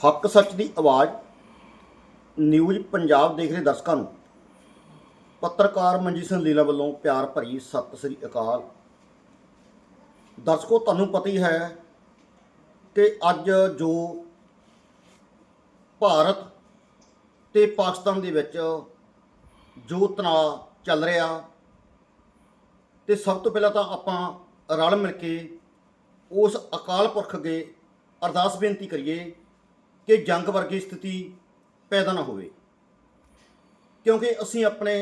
ਹੱਕ ਸੱਚ ਦੀ ਆਵਾਜ਼ ਨਿਊਜ਼ ਪੰਜਾਬ ਦੇਖ ਰਹੇ ਦਰਸ਼ਕਾਂ ਨੂੰ। ਪੱਤਰਕਾਰ ਮਨਜੀਤ ਸਿੰਘ ਲੀਲਾ ਵੱਲੋਂ ਪਿਆਰ ਭਰੀ ਸਤਿ ਸ੍ਰੀ ਅਕਾਲ। ਦਰਸ਼ਕੋ, ਤੁਹਾਨੂੰ ਪਤਾ ਹੀ ਹੈ ਕਿ ਅੱਜ ਜੋ ਭਾਰਤ ਤੇ ਪਾਕਿਸਤਾਨ ਦੇ ਵਿੱਚ ਜੋ ਤਣਾਅ ਚੱਲ ਰਿਹਾ ਤੇ ਸਭ ਤੋਂ ਪਹਿਲਾਂ ਤਾਂ ਆਪਾਂ ਰਲ ਮਿਲ ਕੇ ਉਸ ਅਕਾਲ ਪੁਰਖ ਅੱਗੇ ਅਰਦਾਸ ਬੇਨਤੀ ਕਰੀਏ ਕਿ ਜੰਗ ਵਰਗੀ ਸਥਿਤੀ ਪੈਦਾ ਨਾ ਹੋਵੇ। ਕਿਉਂਕਿ ਅਸੀਂ ਆਪਣੇ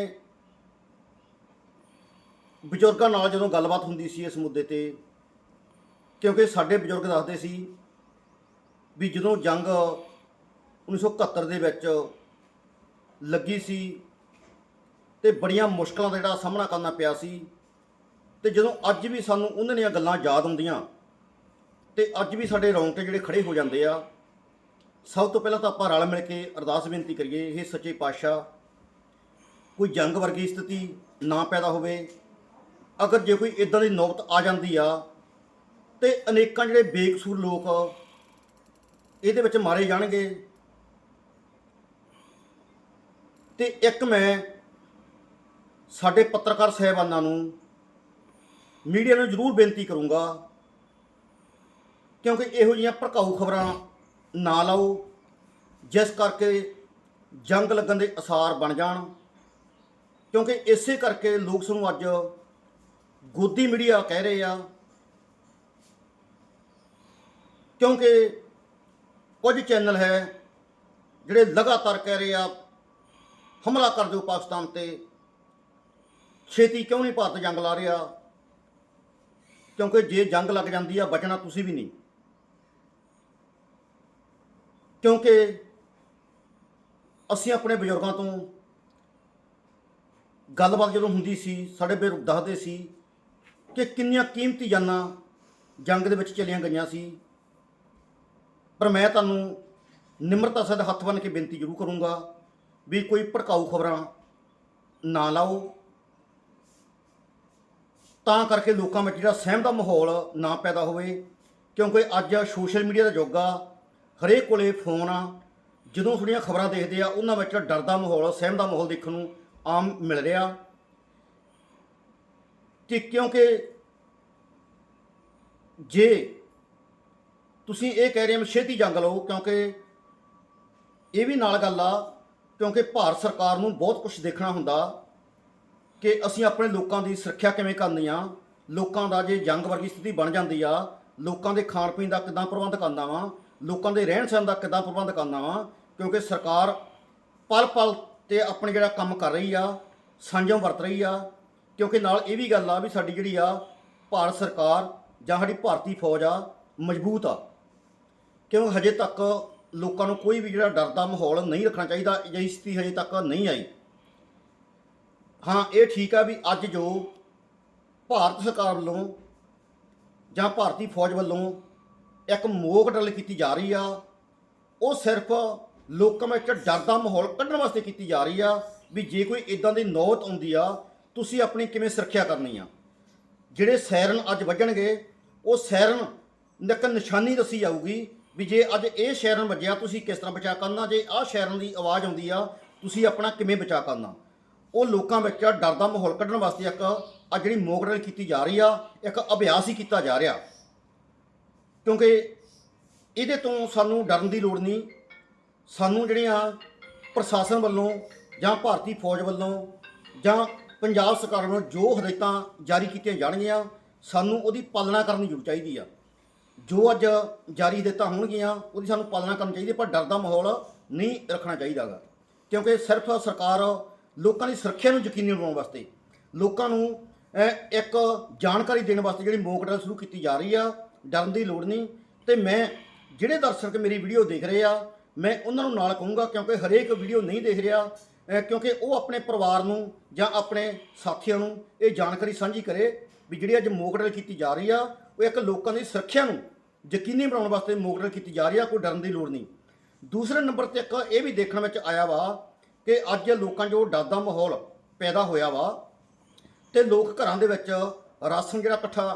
ਬਜ਼ੁਰਗਾਂ ਨਾਲ ਜਦੋਂ ਗੱਲਬਾਤ ਹੁੰਦੀ ਸੀ ਇਸ ਮੁੱਦੇ ਤੇ, ਕਿਉਂਕਿ ਸਾਡੇ ਬਜ਼ੁਰਗ ਦੱਸਦੇ ਸੀ ਵੀ ਜਦੋਂ ਜੰਗ 1971 ਦੇ ਵਿੱਚ ਲੱਗੀ ਸੀ ਤੇ ਬੜੀਆਂ ਮੁਸ਼ਕਲਾਂ ਦਾ ਜਿਹੜਾ ਸਾਹਮਣਾ ਕਰਨਾ ਪਿਆ ਸੀ, ਤੇ ਜਦੋਂ ਅੱਜ ਵੀ ਸਾਨੂੰ ਉਹਨਾਂ ਦੀਆਂ ਗੱਲਾਂ ਯਾਦ ਹੁੰਦੀਆਂ ਤੇ ਅੱਜ ਵੀ ਸਾਡੇ ਰੌਂਗਟੇ ਜਿਹੜੇ ਖੜੇ ਹੋ ਜਾਂਦੇ ਆ ਸਭ ਤੋਂ ਪਹਿਲਾਂ ਤਾਂ ਆਪਾਂ ਰਲ ਮਿਲ ਕੇ ਅਰਦਾਸ ਬੇਨਤੀ ਕਰੀਏ ਇਹ ਸੱਚੇ ਪਾਤਸ਼ਾਹ, ਕੋਈ ਜੰਗ ਵਰਗੀ ਸਥਿਤੀ ਨਾ ਪੈਦਾ ਹੋਵੇ। ਅਗਰ ਜੇ ਕੋਈ ਇਦਾਂ ਦੀ ਨੌਬਤ ਆ ਜਾਂਦੀ ਆ, ਤੇ ਅਨੇਕਾਂ ਜਿਹੜੇ ਬੇਕਸੂਰ ਲੋਕ ਇਹਦੇ ਵਿੱਚ ਮਾਰੇ ਜਾਣਗੇ। ਤੇ ਇੱਕ ਮੈਂ ਸਾਡੇ ਪੱਤਰਕਾਰ ਸਹਿਬਾਨਾਂ ਨੂੰ, ਮੀਡੀਆ ਨੂੰ ਜ਼ਰੂਰ ਬੇਨਤੀ ਕਰੂੰਗਾ, ਕਿਉਂਕਿ ਇਹੋ ਜਿਹੀਆਂ ਭੜਕਾਊ ਖਬਰਾਂ ਨਾ ਲਾਓ। ਜਿਸ ਕਰਕੇ ਜੰਗ ਲੱਗਣ ਦੇ ਅਸਾਰ ਬਣ ਜਾਣ। ਕਿਉਂਕਿ ਇਸੇ ਕਰਕੇ ਲੋਕ ਸਾਨੂੰ ਅੱਜ ਗੋਦੀ ਮੀਡੀਆ ਕਹਿ ਰਹੇ ਆ। ਕਿਉਂਕਿ ਕੁਝ ਚੈਨਲ ਹੈ ਜਿਹੜੇ ਲਗਾਤਾਰ ਕਹਿ ਰਹੇ ਆ, ਹਮਲਾ ਕਰ ਦਿਓ ਪਾਕਿਸਤਾਨ ਤੇ। ਛੇਤੀ ਕਿਉਂ ਨਹੀਂ ਭਾਰਤ ਜੰਗ ਲਾ ਰਿਹਾ? ਕਿਉਂਕਿ ਜੇ ਜੰਗ ਲੱਗ ਜਾਂਦੀ ਆ, ਬਚਣਾ ਤੁਸੀਂ ਵੀ ਨਹੀਂ। ਕਿਉਂਕਿ ਅਸੀਂ ਆਪਣੇ ਬਜ਼ੁਰਗਾਂ ਤੋਂ ਗੱਲਬਾਤ ਜਦੋਂ ਹੁੰਦੀ ਸੀ, ਸਾਡੇ ਬਜ਼ੁਰਗ ਦੱਸਦੇ ਸੀ ਕਿ ਕਿੰਨੀਆਂ ਕੀਮਤੀ ਜਾਨਾਂ ਜੰਗ ਦੇ ਵਿੱਚ ਚਲੀਆਂ ਗਈਆਂ ਸੀ। ਪਰ ਮੈਂ ਤੁਹਾਨੂੰ ਨਿਮਰਤਾ ਸਹਿਤ ਹੱਥ ਬੰਨ੍ਹ ਕੇ ਬੇਨਤੀ ਜ਼ਰੂਰ ਕਰੂੰਗਾ ਵੀ ਕੋਈ ਭੜਕਾਊ ਖਬਰਾਂ ਨਾ ਲਾਓ। ਤਾਂ ਕਰਕੇ ਲੋਕਾਂ ਵਿੱਚ ਜਿਹੜਾ ਸਹਿਮ ਦਾ ਮਾਹੌਲ ਨਾ ਪੈਦਾ ਹੋਵੇ, ਕਿਉਂਕਿ ਅੱਜ ਸੋਸ਼ਲ ਮੀਡੀਆ ਦਾ ਯੁੱਗ ਆ ਹਰੇਕ ਕੋਲੇ ਫੋਨ ਆ, ਜਦੋਂ ਥੋੜੀਆਂ ਖਬਰਾਂ ਦੇਖਦੇ ਆ, ਉਹਨਾਂ ਵਿੱਚ ਡਰ ਦਾ ਮਾਹੌਲ, ਸਹਿਮ ਦਾ ਮਾਹੌਲ ਦੇਖਣ ਨੂੰ ਆਮ ਮਿਲ ਰਿਹਾ। ਤੇ ਕਿਉਂਕਿ ਜੇ ਤੁਸੀਂ ਇਹ ਕਹਿ ਰਹੇ ਹੋ ਛੇਤੀ ਜੰਗ ਲਓ, ਕਿਉਂਕਿ ਇਹ ਵੀ ਨਾਲ ਗੱਲ ਆ, ਕਿਉਂਕਿ ਭਾਰਤ ਸਰਕਾਰ ਨੂੰ ਬਹੁਤ ਕੁਝ ਦੇਖਣਾ ਹੁੰਦਾ ਕਿ ਅਸੀਂ ਆਪਣੇ ਲੋਕਾਂ ਦੀ ਸੁਰੱਖਿਆ ਕਿਵੇਂ ਕਰਨੀ ਆ, ਲੋਕਾਂ ਦਾ ਜੇ ਜੰਗ ਵਰਗੀ ਸਥਿਤੀ ਬਣ ਜਾਂਦੀ ਆ, ਲੋਕਾਂ ਦੇ ਖਾਣ ਪੀਣ ਦਾ ਕਿੱਦਾਂ ਪ੍ਰਬੰਧ ਕਰਨਾ ਵਾ ਲੋਕਾਂ ਦੇ ਰਹਿਣ ਸਹਿਣ ਦਾ ਕਿੱਦਾਂ ਪ੍ਰਬੰਧ ਕਰਨਾ ਵਾ? ਕਿਉਂਕਿ ਸਰਕਾਰ ਪਲ ਪਲ ਤੇ ਆਪਣਾ ਜਿਹੜਾ ਕੰਮ ਕਰ ਰਹੀ ਆ, ਸੰਜਮ ਵਰਤ ਰਹੀ ਆ। ਕਿਉਂਕਿ ਨਾਲ ਇਹ ਵੀ ਗੱਲ ਆ ਵੀ ਸਾਡੀ ਜਿਹੜੀ ਆ, ਭਾਰਤ ਸਰਕਾਰ ਜਾਂ ਸਾਡੀ ਭਾਰਤੀ ਫੌਜ ਆ, ਮਜ਼ਬੂਤ ਆ। ਕਿਉਂ ਹਜੇ ਤੱਕ ਲੋਕਾਂ ਨੂੰ ਕੋਈ ਵੀ ਜਿਹੜਾ ਡਰ ਦਾ ਮਾਹੌਲ ਨਹੀਂ ਰੱਖਣਾ ਚਾਹੀਦਾ, ਅਜਿਹੀ ਸਥਿਤੀ ਹਜੇ ਤੱਕ ਨਹੀਂ ਆਈ। ਹਾਂ, ਇਹ ਠੀਕ ਆ ਵੀ ਅੱਜ ਜੋ ਭਾਰਤ ਸਰਕਾਰ ਵੱਲੋਂ ਜਾਂ ਭਾਰਤੀ ਫੌਜ ਵੱਲੋਂ ਇੱਕ ਮੋਕ ਡਰਿਲ ਕੀਤੀ ਜਾ ਰਹੀ ਆ। ਉਹ ਸਿਰਫ ਲੋਕਾਂ ਵਿੱਚ ਡਰ ਦਾ ਮਾਹੌਲ ਕੱਢਣ ਵਾਸਤੇ ਕੀਤੀ ਜਾ ਰਹੀ ਆ ਵੀ ਜੇ ਕੋਈ ਇਦਾਂ ਦੀ ਨੌਬਤ ਆਉਂਦੀ ਆ, ਤੁਸੀਂ ਆਪਣੀ ਕਿਵੇਂ ਸੁਰੱਖਿਆ ਕਰਨੀ ਆ। ਜਿਹੜੇ ਸੈਰਨ ਅੱਜ ਵੱਜਣਗੇ, ਉਹ ਸੈਰਨ ਇੱਕ ਨਿਸ਼ਾਨੀ ਦੱਸੀ ਜਾਊਗੀ ਵੀ ਜੇ ਅੱਜ ਇਹ ਸ਼ੈਰਨ ਵੱਜਿਆ, ਤੁਸੀਂ ਕਿਸ ਤਰ੍ਹਾਂ ਬਚਾ ਕਰਨਾ? ਜੇ ਆਹ ਸ਼ੈਰਨ ਦੀ ਆਵਾਜ਼ ਆਉਂਦੀ ਆ, ਤੁਸੀਂ ਆਪਣਾ ਕਿਵੇਂ ਬਚਾ ਕਰਨਾ? ਉਹ ਲੋਕਾਂ ਵਿੱਚ ਡਰ ਦਾ ਮਾਹੌਲ ਕੱਢਣ ਵਾਸਤੇ ਇੱਕ ਆ ਜਿਹੜੀ ਮੋਕਡਲ ਕੀਤੀ ਜਾ ਰਹੀ ਆ, ਇੱਕ ਅਭਿਆਸ ਹੀ ਕੀਤਾ ਜਾ ਰਿਹਾ। ਕਿਉਂਕਿ ਇਹਦੇ ਤੋਂ ਸਾਨੂੰ ਡਰਨ ਦੀ ਲੋੜ ਨਹੀਂ। ਸਾਨੂੰ ਜਿਹੜੀਆਂ ਪ੍ਰਸ਼ਾਸਨ ਵੱਲੋਂ ਜਾਂ ਭਾਰਤੀ ਫੌਜ ਵੱਲੋਂ ਜਾਂ ਪੰਜਾਬ ਸਰਕਾਰ ਵੱਲੋਂ ਜੋ ਹਦਾਇਤਾਂ ਜਾਰੀ ਕੀਤੀਆਂ ਜਾਣਗੀਆਂ ਸਾਨੂੰ ਉਹਦੀ ਪਾਲਣਾ ਕਰਨੀ ਜ਼ਰੂਰ ਚਾਹੀਦੀ ਆ। ਜੋ ਅੱਜ ਜਾਰੀ ਹਦਾਇਤਾਂ ਹੋਣਗੀਆਂ ਉਹਦੀ ਸਾਨੂੰ ਪਾਲਣਾ ਕਰਨੀ ਚਾਹੀਦੀ ਹੈ, ਪਰ ਡਰ ਦਾ ਮਾਹੌਲ ਨਹੀਂ ਰੱਖਣਾ ਚਾਹੀਦਾਗਾ ਕਿਉਂਕਿ ਸਿਰਫ ਸਰਕਾਰ ਲੋਕਾਂ ਦੀ ਸੁਰੱਖਿਆ ਨੂੰ ਯਕੀਨੀ ਬਣਾਉਣ ਵਾਸਤੇ ਲੋਕਾਂ ਨੂੰ ਇੱਕ ਜਾਣਕਾਰੀ ਦੇਣ ਵਾਸਤੇ ਜਿਹੜੀ ਮੋਕ ਡਰਿਲ ਸ਼ੁਰੂ ਕੀਤੀ ਜਾ ਰਹੀ ਆ ਡਰਨ ਦੀ ਲੋੜ ਨਹੀਂ ਤੇ ਮੈਂ ਜਿਹੜੇ ਦਰਸ਼ਕ ਮੇਰੀ ਵੀਡੀਓ ਦੇਖ ਰਹੇ ਆ, ਮੈਂ ਉਹਨਾਂ ਨੂੰ ਨਾਲ ਕਹੂੰਗਾ ਕਿਉਂਕਿ ਹਰੇਕ ਵੀਡੀਓ ਨਹੀਂ ਦੇਖ ਰਿਹਾ ਕਿਉਂਕਿ ਉਹ ਆਪਣੇ ਪਰਿਵਾਰ ਨੂੰ ਜਾਂ ਆਪਣੇ ਸਾਥੀਆਂ ਨੂੰ ਇਹ ਜਾਣਕਾਰੀ ਸਾਂਝੀ ਕਰੇ ਵੀ ਜਿਹੜੀ ਅੱਜ ਮੋਕ ਕੀਤੀ ਜਾ ਰਹੀ ਆ, ਉਹ ਇੱਕ ਲੋਕਾਂ ਦੀ ਸੁਰੱਖਿਆ ਨੂੰ ਯਕੀਨੀ ਬਣਾਉਣ ਵਾਸਤੇ ਮੋਕ ਕੀਤੀ ਜਾ ਰਹੀ ਆ, ਕੋਈ ਡਰਨ ਦੀ ਲੋੜ ਨਹੀਂ। ਦੂਸਰੇ ਨੰਬਰ ਤੇ ਇੱਕ ਇਹ ਵੀ ਦੇਖਣ ਵਿੱਚ ਆਇਆ ਵਾ ਕਿ ਅੱਜ ਲੋਕਾਂ 'ਚ ਉਹ ਡਰ ਦਾ ਮਾਹੌਲ ਪੈਦਾ ਹੋਇਆ ਵਾ ਤੇ ਲੋਕ ਘਰਾਂ ਦੇ ਵਿੱਚ ਰਾਸ਼ਨ ਜਿਹੜਾ ਇਕੱਠਾ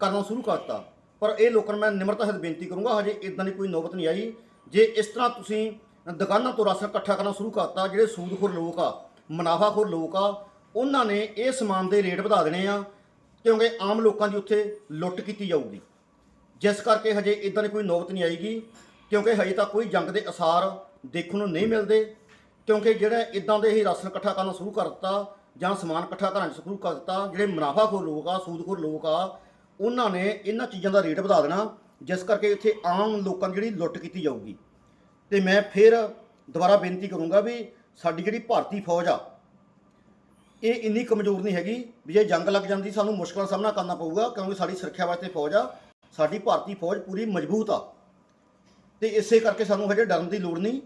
ਕਰਨਾ ਸ਼ੁਰੂ ਕਰਤਾ ਪਰ ਇਹ ਲੋਕਾਂ ਨੂੰ ਮੈਂ ਨਿਮਰਤਾ ਸਹਿਤ ਬੇਨਤੀ ਕਰੂੰਗਾ, ਹਜੇ ਇਦਾਂ ਦੀ ਕੋਈ ਨੌਬਤ ਨਹੀਂ ਆਈ। ਜੇ ਇਸ ਤਰ੍ਹਾਂ ਤੁਸੀਂ ਦੁਕਾਨਾਂ ਤੋਂ ਰਾਸ਼ਨ ਇਕੱਠਾ ਕਰਨਾ ਸ਼ੁਰੂ ਕਰਤਾ, ਜਿਹੜੇ ਸੂਦਖੋਰ ਲੋਕ ਆ, ਮੁਨਾਫਾਖੋਰ ਲੋਕ ਆ, ਉਹਨਾਂ ਨੇ ਇਹ ਸਮਾਨ ਦੇ ਰੇਟ ਵਧਾ ਦੇਣੇ ਆ, ਕਿਉਂਕਿ ਆਮ ਲੋਕਾਂ ਦੀ ਉੱਥੇ ਲੁੱਟ ਕੀਤੀ ਜਾਊਗੀ। ਜਿਸ ਕਰਕੇ ਹਜੇ ਇਦਾਂ ਦੀ ਕੋਈ ਨੌਬਤ ਨਹੀਂ ਆਏਗੀ ਕਿਉਂਕਿ ਹਜੇ ਤਾਂ ਕੋਈ ਜੰਗ ਦੇ ਅਸਾਰ ਦੇਖਣ ਨੂੰ ਨਹੀਂ ਮਿਲਦੇ, ਕਿਉਂਕਿ ਜਿਹੜਾ ਇਦਾਂ ਦੇ ਹੀ ਰਾਸ਼ਨ ਇਕੱਠਾ ਕਰਨਾ ਸ਼ੁਰੂ ਕਰ ਦਿੱਤਾ ਜਾਂ ਸਮਾਨ ਇਕੱਠਾ ਕਰਨ ਸ਼ੁਰੂ ਕਰ ਦਿੱਤਾ ਜਿਹੜੇ ਮੁਨਾਫਾਖੋਰ ਲੋਕ ਆ, ਸੂਦਖੋਰ ਲੋਕ ਆ ਉਹਨਾਂ ਨੇ ਇਹਨਾਂ ਚੀਜ਼ਾਂ ਦਾ ਰੇਟ ਵਧਾ ਦੇਣਾ, ਜਿਸ ਕਰਕੇ ਇੱਥੇ ਆਮ ਲੋਕਾਂ ਦੀ ਜਿਹੜੀ ਲੁੱਟ ਕੀਤੀ ਜਾਊਗੀ। ਤੇ ਮੈਂ ਫਿਰ ਦੁਬਾਰਾ ਬੇਨਤੀ ਕਰੂੰਗਾ ਵੀ ਸਾਡੀ ਜਿਹੜੀ ਭਾਰਤੀ ਫੌਜ ਆ, ਇਹ ਇੰਨੀ ਕਮਜ਼ੋਰ ਨਹੀਂ ਹੈਗੀ ਵੀ ਜੇ ਜੰਗ ਲੱਗ ਜਾਂਦੀ, ਸਾਨੂੰ ਮੁਸ਼ਕਲਾਂ ਦਾ ਸਾਹਮਣਾ ਕਰਨਾ ਪਊਗਾ, ਕਿਉਂਕਿ ਸਾਡੀ ਸੁਰੱਖਿਆ ਵਾਸਤੇ ਫੌਜ ਆ, ਸਾਡੀ ਭਾਰਤੀ ਫੌਜ ਪੂਰੀ ਮਜ਼ਬੂਤ ਆ। ਤੇ ਇਸੇ ਕਰਕੇ ਸਾਨੂੰ ਹਜੇ ਡਰਨ ਦੀ ਲੋੜ ਨਹੀਂ,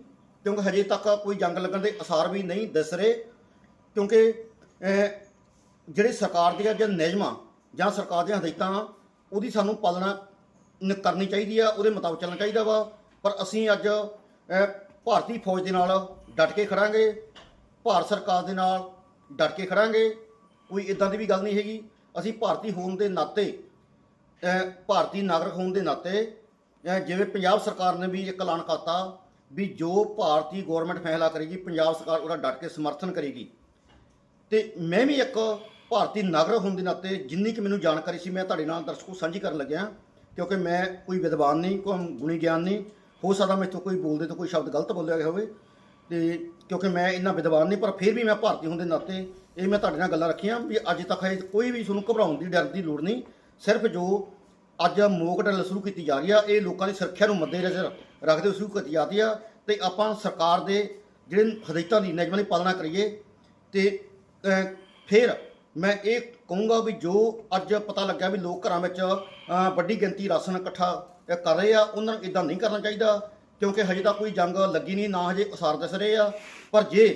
ਕਿਉਂਕਿ ਹਜੇ ਤੱਕ ਕੋਈ ਜੰਗ ਲੱਗਣ ਦੇ ਅਸਾਰ ਵੀ ਨਹੀਂ ਦਿਸ ਰਹੇ, ਕਿਉਂਕਿ ਜਿਹੜੇ ਸਰਕਾਰ ਦੀਆਂ ਜਾਂ ਨਿਯਮਾਂ ਜਾਂ ਸਰਕਾਰ ਦੀਆਂ ਹਦਾਇਤਾਂ ਉਹਦੀ ਸਾਨੂੰ ਪਾਲਣਾ ਨ- ਕਰਨੀ ਚਾਹੀਦੀ ਆ ਉਹਦੇ ਮੁਤਾਬਕ ਚੱਲਣਾ ਚਾਹੀਦਾ ਵਾ। ਪਰ ਅਸੀਂ ਅੱਜ ਅਹ, ਭਾਰਤੀ ਫੌਜ ਦੇ ਨਾਲ ਡਟ ਕੇ ਖੜਾਂਗੇ ਭਾਰਤ ਸਰਕਾਰ ਦੇ ਨਾਲ ਡਟ ਕੇ ਖੜਾਂਗੇ ਕੋਈ ਇਦਾਂ ਦੀ ਵੀ ਗੱਲ ਨਹੀਂ ਹੈਗੀ। ਅਸੀਂ ਭਾਰਤੀ ਹੋਣ ਦੇ ਨਾਤੇ ਅਹ ਭਾਰਤੀ ਨਾਗਰਿਕ ਹੋਣ ਦੇ ਨਾਤੇ ਅਹ ਜਿਵੇਂ ਪੰਜਾਬ ਸਰਕਾਰ ਨੇ ਵੀ ਇੱਕ ਐਲਾਨ ਕਰਤਾ ਵੀ ਜੋ ਭਾਰਤੀ ਗਵਰਨਮੈਂਟ ਫੈਸਲਾ ਕਰੇਗੀ ਪੰਜਾਬ ਸਰਕਾਰ ਉਹਦਾ ਡਟ ਕੇ ਸਮਰਥਨ ਕਰੇਗੀ। ਤੇ ਮੈਂ ਵੀ ਇੱਕ ਭਾਰਤੀ ਨਾਗਰਿਕ ਹੋਣ ਦੇ ਨਾਤੇ ਜਿੰਨੀ ਕਿ ਮੈਨੂੰ ਜਾਣਕਾਰੀ ਸੀ, ਮੈਂ ਤੁਹਾਡੇ ਨਾਲ ਦਰਸ਼ਕੋ ਸਾਂਝੀ ਕਰਨ ਲੱਗਿਆ ਕਿਉਂਕਿ ਮੈਂ ਕੋਈ ਵਿਦਵਾਨ ਨਹੀਂ, ਕੋਈ ਗੁਣੀ ਗਿਆਨ ਨਹੀਂ, ਹੋ ਸਕਦਾ ਮੇਰੇ ਤੋਂ ਕੋਈ ਬੋਲਦੇ ਤੋਂ ਕੋਈ ਸ਼ਬਦ ਗਲਤ ਬੋਲਿਆ ਗਿਆ ਹੋਵੇ ਤੇ ਕਿਉਂਕਿ ਮੈਂ ਇੰਨਾ ਵਿਦਵਾਨ ਨਹੀਂ, ਪਰ ਫਿਰ ਵੀ ਮੈਂ ਭਾਰਤੀ ਹੋਣ ਦੇ ਨਾਤੇ ਇਹ ਮੈਂ ਤੁਹਾਡੇ ਨਾਲ ਗੱਲਾਂ ਰੱਖੀਆਂ ਵੀ ਅੱਜ ਤੱਕ ਹਜੇ ਕੋਈ ਵੀ ਤੁਹਾਨੂੰ ਘਬਰਾਉਣ ਦੀ ਡਰ ਦੀ ਲੋੜ ਨਹੀਂ, ਸਿਰਫ ਜੋ ਅੱਜ ਮੋਕ ਡਰਿਲ ਸ਼ੁਰੂ ਕੀਤੀ ਜਾ ਰਹੀ ਆ, ਇਹ ਲੋਕਾਂ ਦੀ ਸੁਰੱਖਿਆ ਨੂੰ ਮੱਦੇਨਜ਼ਰ ਰੱਖਦੇ ਹੋਏ ਸ਼ੁਰੂ ਕੀਤੀ ਜਾਂਦੀ ਆ ਤੇ ਆਪਾਂ ਸਰਕਾਰ ਦੇ ਜਿਹੜੇ ਹਦਾਇਤਾਂ ਦੀ ਨਿਯਮਾਂ ਦੀ ਪਾਲਣਾ ਕਰੀਏ ਤੇ ਫਿਰ ਮੈਂ ਇਹ ਕਹੂੰਗਾ ਵੀ ਜੋ ਅੱਜ ਪਤਾ ਲੱਗਾ ਵੀ ਲੋਕ ਘਰਾਂ ਵਿੱਚ ਵੱਡੀ ਗਿਣਤੀ ਰਾਸ਼ਨ ਇਕੱਠਾ ਕਰ ਰਹੇ ਆ, ਉਹਨਾਂ ਨੂੰ ਇਦਾਂ ਨਹੀਂ ਕਰਨਾ ਚਾਹੀਦਾ, ਕਿਉਂਕਿ ਹਜੇ ਤਾਂ ਕੋਈ ਜੰਗ ਲੱਗੀ ਨਹੀਂ, ਨਾ ਹਜੇ ਅਸਾਰ ਦਿਸ ਰਹੇ ਆ। ਪਰ ਜੇ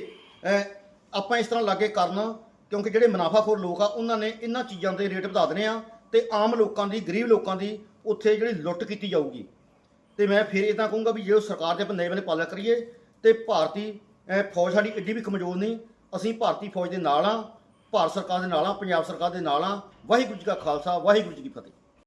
ਆਪਾਂ ਇਸ ਤਰ੍ਹਾਂ ਲਾਗੇ ਕਰਨ, ਕਿਉਂਕਿ ਜਿਹੜੇ ਮੁਨਾਫਾਖੋਰ ਲੋਕ ਆ, ਉਹਨਾਂ ਨੇ ਇਹਨਾਂ ਚੀਜ਼ਾਂ ਦੇ ਰੇਟ ਵਧਾ ਦੇਣੇ ਆ, ਤੇ ਆਮ ਲੋਕਾਂ ਦੀ, ਗਰੀਬ ਲੋਕਾਂ ਦੀ ਉੱਥੇ ਜਿਹੜੀ ਲੁੱਟ ਕੀਤੀ ਜਾਊਗੀ। ਤੇ ਮੈਂ ਫਿਰ ਇਦਾਂ ਕਹੂੰਗਾ ਵੀ ਜੇ ਸਰਕਾਰ ਦੇ ਬੰਦੇ ਨੇ ਪਾਲਣਾ ਕਰੀਏ, ਤੇ ਭਾਰਤੀ ਫੌਜ ਸਾਡੀ ਏਡੀ ਵੀ ਕਮਜ਼ੋਰ ਨਹੀਂ, ਅਸੀਂ ਭਾਰਤੀ ਫੌਜ ਦੇ ਨਾਲ ਆ ਭਾਰਤ ਸਰਕਾਰ ਦੇ ਨਾਲ ਆ, ਪੰਜਾਬ ਸਰਕਾਰ ਦੇ ਨਾਲ ਆ। ਵਾਹਿਗੁਰੂ ਜੀ ਕਾ ਖਾਲਸਾ, ਵਾਹਿਗੁਰੂ ਜੀ ਕੀ ਫਤਿਹ।